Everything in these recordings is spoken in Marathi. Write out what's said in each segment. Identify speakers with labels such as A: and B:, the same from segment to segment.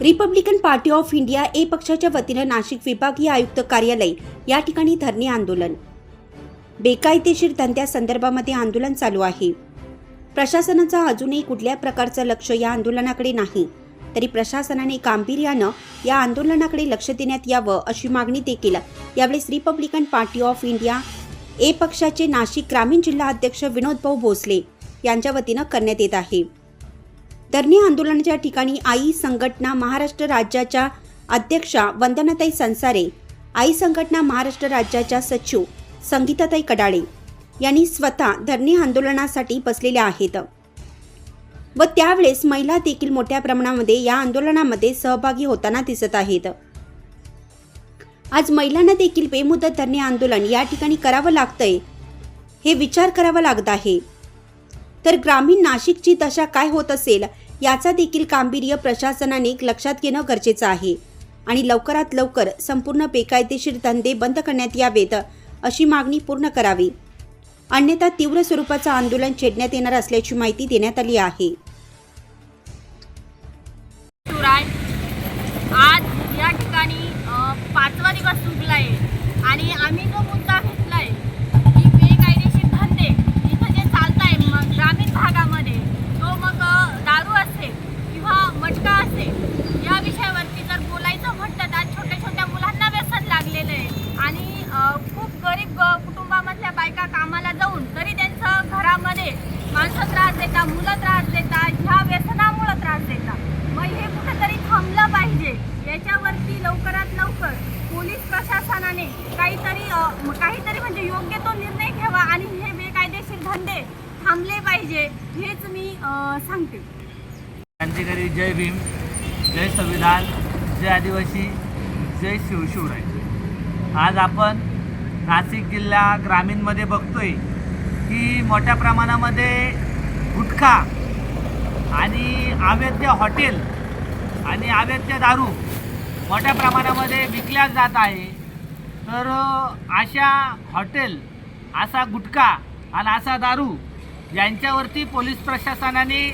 A: Republican party of India A पक्षाच्या वतीनं नाशिक विभागीय आयुक्त कार्यालय या ठिकाणी धरणे आंदोलन. बेकायदेशीर धंद्यासंदर्भामध्ये आंदोलन चालू आहे. प्रशासनाचा अजूनही कुठल्या प्रकारचं लक्ष या आंदोलनाकडे नाही. तरी प्रशासनाने गांभीर्यानं या आंदोलनाकडे लक्ष देण्यात यावं अशी मागणी देखील यावेळेस Republican party of India A पक्षाचे नाशिक ग्रामीण जिल्हा अध्यक्ष विनोदभाऊ भोसले यांच्या वतीनं करण्यात येत आहे. धरणे आंदोलनाच्या ठिकाणी आई संघटना महाराष्ट्र राज्याच्या अध्यक्षा वंदनाताई संसारे आई संघटना महाराष्ट्र राज्याच्या सचिव संगीताताई कडाळे यांनी स्वतः धरणे आंदोलनासाठी बसलेल्या आहेत. व त्यावेळेस महिला देखील मोठ्या प्रमाणामध्ये या आंदोलनामध्ये सहभागी होताना दिसत आहेत. आज महिलांना देखील बेमुदत धरणे आंदोलन या ठिकाणी करावं लागतंय हे विचार करावा लागत आहे. तर ग्रामीण नाशिकची दशा काय होत असेल याचा देखील गांभीर्य प्रशासनाने लक्षात घेणं गरजेचं आहे. आणि लवकरात लवकर संपूर्ण बेकायदेशीर धंदे बंद करण्यात यावेत अशी मागणी पूर्ण करावी. अन्यथा तीव्र स्वरूपाचं आंदोलन छेडण्यात येणार असल्याची माहिती देण्यात आली आहे.
B: आज या ठिकाणी पाचवा दिवस सुटला आहे आणि आम्ही जो मुद्दा घेतला आहे की बेकायदेशीर धंदे इथं जे चालत आहे मग ग्रामीण भागामध्ये तो मग अ, दारू असेल किंवा मटका असेल या विषयावरती जर बोलायचं म्हटलं तर आज छोट्या छोट्या मुलांना व्यसन लागलेलं आहे आणि अ, खूप गरीब अ, कुटुंबामधल्या बायका कामाला जाऊन तरी त्यांचं घरामध्ये माणसं त्रास देतात मुलं त्रास देतात ह्या व्यसनामुळं त्रास देतात. मग हे कुठेतरी थांबलं पाहिजे. याच्यावरती लवकरात लवकर पोलीस प्रशासनाने काहीतरी काहीतरी म्हणजे योग्य तो निर्णय घ्यावा आणि हे बेकायदेशीर धंदे थांबले पाहिजे हेच मी सांगते.
C: क्रांतिकारी जय भीम जय संविधान जय आदिवासी जय शिवशिवराय. आज आपण नाशिक जिल्हा ग्रामीणमध्ये बघतोय. की मोठ्या प्रमाणामध्ये गुटखा आणि अवैध हॉटेल आणि अवैध दारू मोठ्या प्रमाणामध्ये विकल्या जात आहे. तर अशा हॉटेल असा गुटखा आणि असा दारू यांच्यावरती पोलीस प्रशासनाने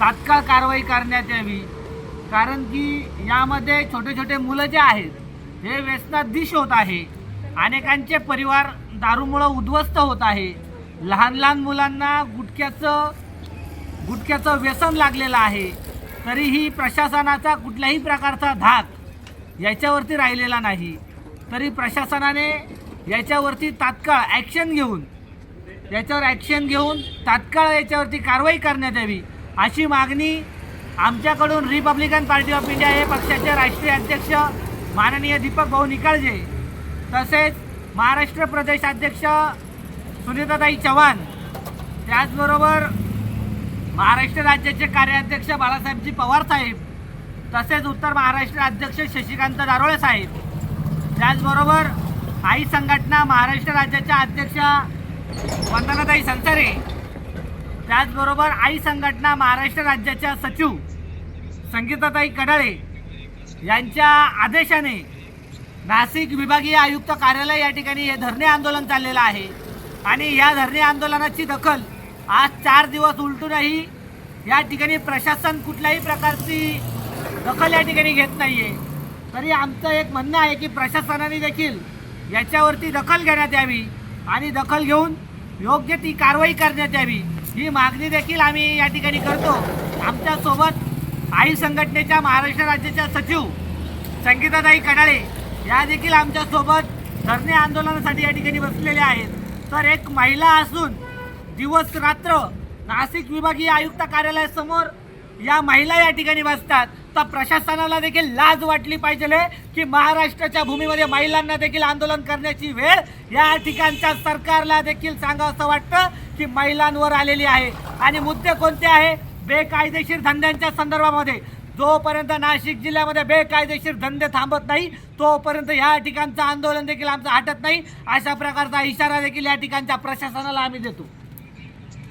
C: तात्काळ कारवाई करण्यात यावी. कारण की यामध्ये छोटे छोटे मुलं जे आहेत हे व्यसनात दिश होत आहे. अनेकांचे परिवार दारूमुळं उद्ध्वस्त होत आहे. लहान लहान मुलांना गुटख्याचं गुटख्याचं व्यसन लागलेलं आहे. तरीही प्रशासनाचा कुठल्याही प्रकारचा धाक याच्यावरती राहिलेला नाही. तरी प्रशासनाने याच्यावरती तात्काळ ॲक्शन घेऊन याच्यावर ॲक्शन घेऊन तात्काळ याच्यावरती कारवाई करण्यात यावी अशी मागणी आमच्याकडून रिपब्लिकन पार्टी ऑफ इंडिया हे पक्षाचे राष्ट्रीय अध्यक्ष माननीय दीपक भाऊ निकाळजे तसेच महाराष्ट्र प्रदेश अध्यक्ष सुनीताताई चव्हाण. त्याचबरोबर महाराष्ट्र राज्याचे कार्याध्यक्ष बाळासाहेबजी पवार साहेब तसेच उत्तर महाराष्ट्र अध्यक्ष शशिकांत दारोळे साहेब. त्याचबरोबर आई संघटना महाराष्ट्र राज्याच्या अध्यक्ष वंदनाताई संसारे. त्याचबरोबर आई संघटना महाराष्ट्र राज्याच्या सचिव संगीताताई कडाळे यांच्या आदेशाने नाशिक विभागीय आयुक्त कार्यालय या ठिकाणी हे धरणे आंदोलन चाललेलं आहे. आणि या धरणे आंदोलनाची दखल आज चार दिवस उलटूनही या ठिकाणी प्रशासन कुठल्याही प्रकारची दखल या ठिकाणी घेत नाही आहे तरी आमचं एक म्हणणं आहे की प्रशासनाने देखील याच्यावरती दखल घेण्यात यावी आणि दखल घेऊन योग्य ती कारवाई करण्यात यावी ही मागणी देखील आम्ही या ठिकाणी करतो. आमच्यासोबत आई संघटनेच्या महाराष्ट्र राज्याच्या सचिव संगीताताई कडाळे या देखील आमच्यासोबत धरणे आंदोलनासाठी या ठिकाणी बसलेल्या आहेत. तर एक महिला असून दिवस रात्र नाशिक विभागीय आयुक्त कार्यालयासमोर या महिला या ठिकाणी बसतात. तर प्रशासनाला देखील लाज वाटली पाहिजे की महाराष्ट्राच्या भूमीमध्ये महिलांना देखील आंदोलन करण्याची वेळ या ठिकाणच्या सरकारला देखील सांगावं असं वाटतं की महिलांवर आलेली आहे. आणि मुद्दे कोणते आहे? बेकायदेशीर धंद्यांच्या संदर्भामध्ये जोपर्यंत नाशिक जिल्ह्यामध्ये बेकायदेशीर धंदे थांबत नाही तोपर्यंत या ठिकाणचं आंदोलन देखील आमचं हटत नाही. अशा प्रकारचा इशारा देखील या ठिकाणच्या प्रशासनाला आम्ही देतो.